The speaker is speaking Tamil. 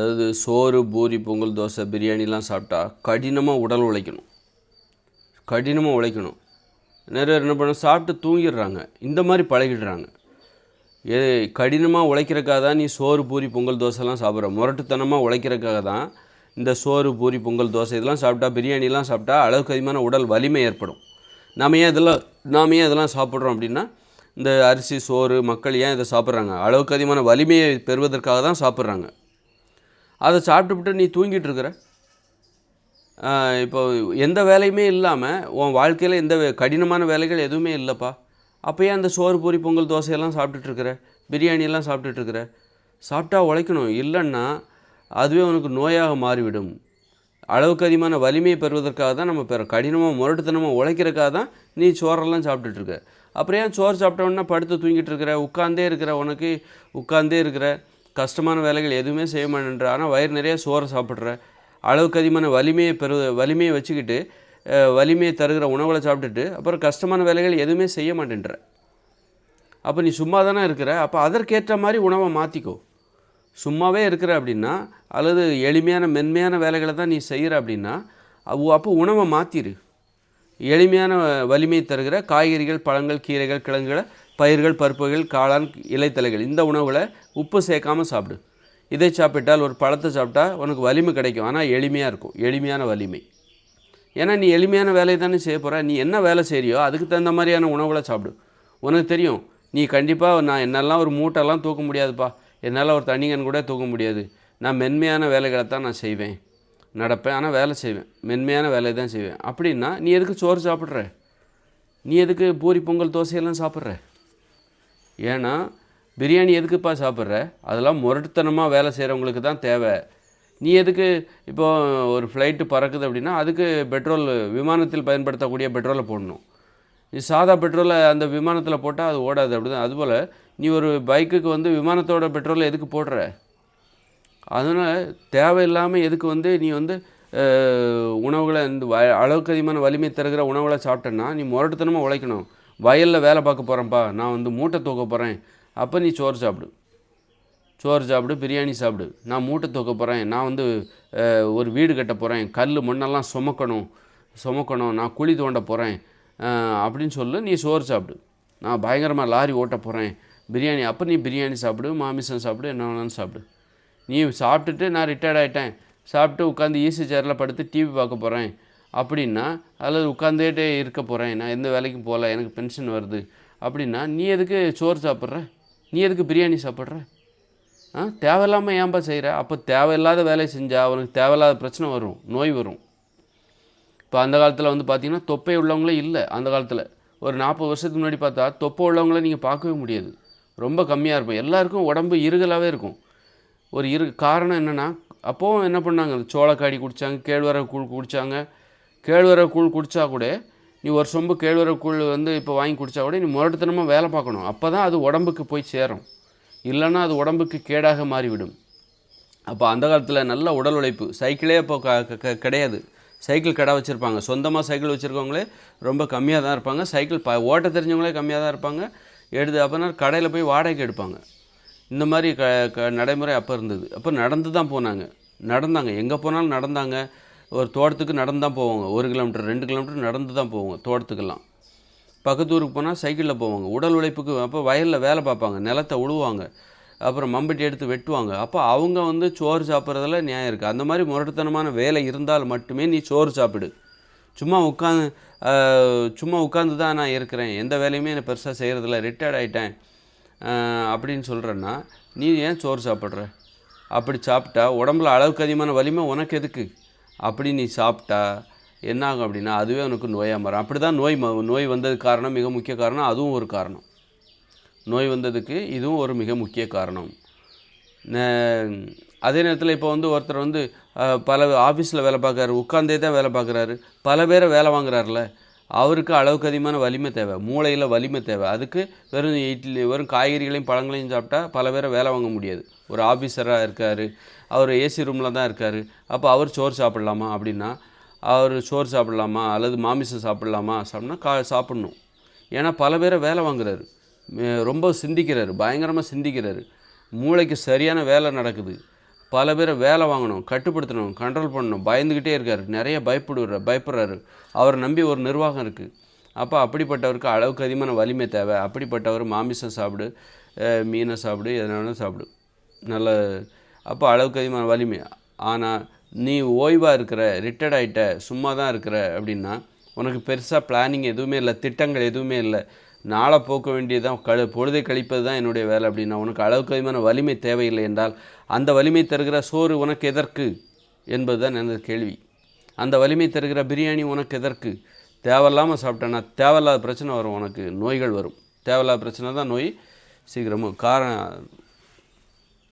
அதாவது சோறு பூரி பொங்கல் தோசை பிரியாணிலாம் சாப்பிட்டா கடினமாக உடல் உழைக்கணும். கடினமாக உழைக்கணும். நிறைய என்ன பண்ண சாப்பிட்டு தூங்கிடுறாங்க. இந்த மாதிரி பழகிடுறாங்க. ஏ கடினமாக உழைக்கிறக்காக தான் நீ சோறு பூரி பொங்கல் தோசைலாம் சாப்பிட்ற. முரட்டுத்தனமாக உழைக்கிறக்காக தான் இந்த சோறு பூரி பொங்கல் தோசை இதெல்லாம் சாப்பிட்டா பிரியாணிலாம் சாப்பிட்டா அளவுக்கு அதிகமான உடல் வலிமை ஏற்படும். நாம் ஏன் இதெல்லாம் நாம் ஏன் இதெல்லாம் சாப்பிட்றோம் அப்படின்னா இந்த அரிசி சோறு மக்கள் ஏன் இதை சாப்பிட்றாங்க? அளவுக்கு அதிகமான வலிமையை பெறுவதற்காக தான் சாப்பிட்றாங்க. அதை சாப்பிட்டுவிட்டு நீ தூங்கிட்டு இருக்கிற இப்போ எந்த வேலையுமே இல்லாமல் உன் வாழ்க்கையில் எந்த வே- கடினமான வேலைகள் எதுவுமே இல்லைப்பா. அப்போ ஏன் அந்த சோறு பூரி பொங்கல் தோசையெல்லாம் சாப்பிட்டுட்டு இருக்கிற பிரியாணியெல்லாம் சாப்பிட்டுட்டு இருக்கிற சாப்பிட்டா உழைக்கணும். இல்லைன்னா அதுவே உனக்கு நோயாக மாறிவிடும். அளவுக்கு அதிகமான வலிமையை பெறுவதற்காக தான் நம்ம பெற கடினமாக முரட்டுத்தனமாக உழைக்கிறதுக்காக தான் நீ சோறெல்லாம் சாப்பிட்டுட்டு இருக்க அப்புறம் ஏன் சோறு சாப்பிட்டோன்னா படுத்து தூங்கிட்டு இருக்கிற உட்காந்தே இருக்கிற உனக்கு உட்காந்தே இருக்கிற. கஷ்டமான வேலைகள் எதுவுமே செய்ய மாட்டேன்ற ஆனால் வயிறு நிறைய சோறு சாப்பிட்ற அளவுக்கு அதிகமான வலிமையை பெறு வலிமையை வச்சுக்கிட்டு வலிமையை தருகிற உணவுகளை சாப்பிட்டுட்டு அப்புறம் கஷ்டமான வேலைகள் எதுவுமே செய்ய மாட்டேன்ற. அப்போ நீ சும்மா தானே இருக்கிற? அப்போ அதற்கேற்ற மாதிரி உணவை மாற்றிக்கோ சும்மாவே இருக்கிற அப்படின்னா அல்லது எளிமையான மென்மையான வேலைகளை தான் நீ செய்கிற அப்படின்னா அவ்வ- அப்போ உணவை மாற்றிடு எளிமையான வலிமை தருகிற காய்கறிகள் பழங்கள் கீரைகள் கிழங்குகளை பயிர்கள் பருப்புகள் காளான் இலைத்தலைகள். இந்த உணவுகளை உப்பு சேர்க்காம சாப்பிடு. இதை சாப்பிட்டால் ஒரு பழத்தை சாப்பிட்டா உனக்கு வலிமை கிடைக்கும். ஆனால் எளிமையாக இருக்கும். எளிமையான வலிமை. ஏன்னா நீ எளிமையான வேலையை தானே செய்ய போகிற நீ என்ன வேலை செய்கிறியோ அதுக்கு தகுந்த மாதிரியான உணவுகளை சாப்பிடு. உனக்கு தெரியும் நீ கண்டிப்பாக நான் என்னெல்லாம் ஒரு மூட்டைலாம் தூக்க முடியாதுப்பா. என்னால் ஒரு தண்ணிங்கன் கூட தூக்க முடியாது. நான் மென்மையான வேலைகளை தான் நான் செய்வேன். நடப்பேன். ஆனால் வேலை செய்வேன். மென்மையான வேலையை தான் செய்வேன். அப்படின்னா நீ எதுக்கு சோறு சாப்பிட்ற? நீ எதுக்கு பூரி பொங்கல் தோசையெல்லாம் சாப்பிட்ற? ஏன்னா பிரியாணி எதுக்குப்பா சாப்பிட்ற? அதெல்லாம் முரட்டுத்தனமாக வேலை செய்கிறவங்களுக்கு தான் தேவை. நீ எதுக்கு இப்போ ஒரு ஃப்ளைட்டு பறக்குது அப்படின்னா அதுக்கு பெட்ரோல் விமானத்தில் பயன்படுத்தக்கூடிய பெட்ரோலை போடணும். நீ சாதா பெட்ரோலை அந்த விமானத்தில் போட்டால் அது ஓடாது அப்படி தான் அதுபோல் நீ ஒரு பைக்குக்கு வந்து விமானத்தோட பெட்ரோலை எதுக்கு போடுற? அதனால் தேவையில்லாமல் எதுக்கு வந்து நீ வந்து உணவுகளை இந்த வ அளவுக்கு அதிகமான வலிமை தருகிற உணவுகளை சாப்பிட்டேன்னா நீ முரட்டுத்தனமாக உழைக்கணும். வயலில் வேலை பார்க்க போகிறேன்ப்பா நான் வந்து மூட்டை தூக்க போகிறேன் அப்போ நீ சோறு சாப்பிடு. சோறு சாப்பிடு பிரியாணி சாப்பிடு. நான் மூட்டை தூக்க போகிறேன் நான் வந்து ஒரு வீடு கட்ட போகிறேன் கல் மண்ணெல்லாம் சுமக்கணும். சுமக்கணும். நான் குழி தோண்ட போகிறேன் அப்படின்னு சொல்லு நீ சோறு சாப்பிடு. நான் பயங்கரமாக லாரி ஓட்ட போகிறேன் பிரியாணி அப்போ நீ பிரியாணி சாப்பிடு மாமிசம் சாப்பிடு என்ன வேணாலும் சாப்பிடு. நீ சாப்பிட்டுட்டு நான் ரிட்டையர்ட் ஆகிட்டேன் சாப்பிட்டு உட்காந்து ஈஸி சேரில் படுத்து டிவி பார்க்க போகிறேன் அப்படின்னா அல்லது உட்காந்துட்டே இருக்க போகிறேன் நான் எந்த வேலைக்கும் போகல எனக்கு பென்ஷன் வருது. அப்படின்னா நீ எதுக்கு சோறு சாப்பிட்ற? நீ எதுக்கு பிரியாணி சாப்பிட்ற? ஆ தேவையில்லாமல் ஏன்பா செய்கிற அப்போ தேவையில்லாத வேலையை செஞ்சால் அவனுக்கு தேவையில்லாத பிரச்சனை வரும் நோய் வரும். இப்போ அந்த காலத்தில் வந்து பார்த்திங்கன்னா தொப்பை உள்ளவங்களே இல்லை. அந்த காலத்தில் ஒரு நாற்பது வருஷத்துக்கு முன்னாடி பார்த்தா தொப்பை உள்ளவங்கள நீங்கள் பார்க்கவே முடியாது. ரொம்ப கம்மியாக இருக்கும். எல்லாருக்கும் உடம்பு இருகலாகவே இருக்கும். ஒரு இரு காரணம் என்னென்னா அப்போவும் என்ன பண்ணாங்க? சோளக்காடி குடித்தாங்க கேழ்வரகு கூழ் குடித்தாங்க கேழ்வரகு கூழ் குடித்தா கூட நீ ஒரு சொம்பு கேழ்வரகு கூழ் வந்து இப்போ வாங்கி குடித்தா கூட நீ முரட்டுத்தனமாக வேலை பார்க்கணும். அப்போ தான் அது உடம்புக்கு போய் சேரும். இல்லைன்னா அது உடம்புக்கு கேடாக மாறிவிடும். அப்போ அந்த காலத்தில் நல்ல உடல் உழைப்பு சைக்கிளே இப்போ க க- க- கிடையாது. சைக்கிள் கடை வச்சுருப்பாங்க. சொந்தமாக சைக்கிள் வச்சுருக்கவங்களே ரொம்ப கம்மியாக தான் இருப்பாங்க. சைக்கிள் ப ஓட்ட தெரிஞ்சவங்களே கம்மியாக தான் இருப்பாங்க. எடுத்து அப்போனா கடையில் போய் வாடகைக்கு எடுப்பாங்க. இந்த மாதிரி க க நடைமுறை அப்போ இருந்தது. அப்போ நடந்து தான் போனாங்க. நடந்தாங்க. எங்கே போனாலும் நடந்தாங்க. ஒரு தோட்டத்துக்கு நடந்து தான் போவாங்க. ஒரு கிலோமீட்டர் ரெண்டு கிலோமீட்டர் நடந்து தான் போவாங்க தோட்டத்துக்கெல்லாம். பக்கத்து ஊருக்கு போனால் சைக்கிளில் போவாங்க. உடல் உழைப்புக்கு அப்போ வயலில் வேலை பார்ப்பாங்க. நிலத்தை உழுவாங்க. அப்புறம் மம்பட்டி எடுத்து வெட்டுவாங்க. அப்போ அவங்க வந்து சோறு சாப்பிட்றதுல நியாயம் இருக்குது அந்த மாதிரி முரட்டுத்தனமான வேலை இருந்தால் மட்டுமே நீ சோறு சாப்பிடு. சும்மா உட்காந்து சும்மா உட்காந்து தான் நான் இருக்கிறேன். எந்த வேலையுமே என்னை பெருசாக செய்கிறதில்ல ரிட்டையர்ட் ஆகிட்டேன் அப்படின்னு சொல்கிறேன்னா நீ ஏன் சோறு சாப்பிட்ற? அப்படி சாப்பிட்டா உடம்புல அளவுக்கு அதிகமான வலிமை உனக்கு எதுக்கு? அப்படி நீ சாப்பிட்டா என்ன ஆகும் அப்படின்னா அதுவே உனக்கு நோயாக மாறும். அப்படி தான் நோய் நோய் வந்ததுக்கு காரணம் மிக முக்கிய காரணம் அதுவும் ஒரு காரணம். நோய் வந்ததுக்கு இதுவும் ஒரு மிக முக்கிய காரணம். அதே நேரத்தில் இப்போ வந்து ஒருத்தர் வந்து பல ஆஃபீஸில் வேலை பார்க்குறாரு உட்காந்தே தான் வேலை பார்க்குறாரு. பல பேரை வேலை வாங்குறாருல. அவருக்கு அளவுக்கு அதிகமான வலிமை தேவை. மூளையில் வலிமை தேவை. அதுக்கு வெறும் இட்லி வெறும் காய்கறிகளையும் பழங்களையும் சாப்பிட்டா பல பேரை வேலை வாங்க முடியாது. ஒரு ஆஃபீஸராக இருக்கார். அவர் ஏசி ரூமில் தான் இருக்கார். அப்போ அவர் சோறு சாப்பிட்லாமா அப்படின்னா அவர் சோறு சாப்பிட்லாமா அல்லது மாமிசம் சாப்பிட்லாமா சாப்பிட்னா கா சாப்பிட்ணும். ஏன்னா பல பேரை வேலை வாங்குறாரு. ரொம்ப சிந்திக்கிறாரு. பயங்கரமாக சிந்திக்கிறாரு. மூளைக்கு சரியான வேலை நடக்குது. பல பேரை வேலை வாங்கணும் கட்டுப்படுத்தணும் கண்ட்ரோல் பண்ணணும் பயந்துக்கிட்டே இருக்கார். நிறைய பயப்படுற பயப்படுறாரு. அவரை நம்பி ஒரு நிர்வாகம் இருக்குது அப்போ அப்படிப்பட்டவருக்கு அளவுக்கு அதிகமான வலிமை தேவை. அப்படிப்பட்டவர் மாமிசம் சாப்பிடு மீனை சாப்பிடு எதனாலும் சாப்பிடு. நல்ல அப்போ அளவுக்கு அதிகமான வலிமை. ஆனால் நீ ஓய்வாக இருக்கிற ரிட்டையர்ட் ஆகிட்ட சும்மா தான் இருக்கிற அப்படின்னா உனக்கு பெருசாக பிளானிங் எதுவுமே இல்லை திட்டங்கள் எதுவுமே இல்லை. நாளை போக்க வேண்டியதான் கழு பொழுதை கழிப்பது தான் என்னுடைய வேலை அப்படின்னா உனக்கு அளவுக்கு அதிகமான வலிமை தேவையில்லை என்றால் அந்த வலிமை தருகிற சோறு உனக்கு எதற்கு என்பது தான் எனது கேள்வி. அந்த வலிமை தருகிற பிரியாணி உனக்கு எதற்கு? தேவையில்லாமல் சாப்பிட்டேன்னா தேவையில்லாத பிரச்சனை வரும் உனக்கு. நோய்கள் வரும். தேவையில்லாத பிரச்சனை தான் நோய். சீக்கிரமும் காரணம்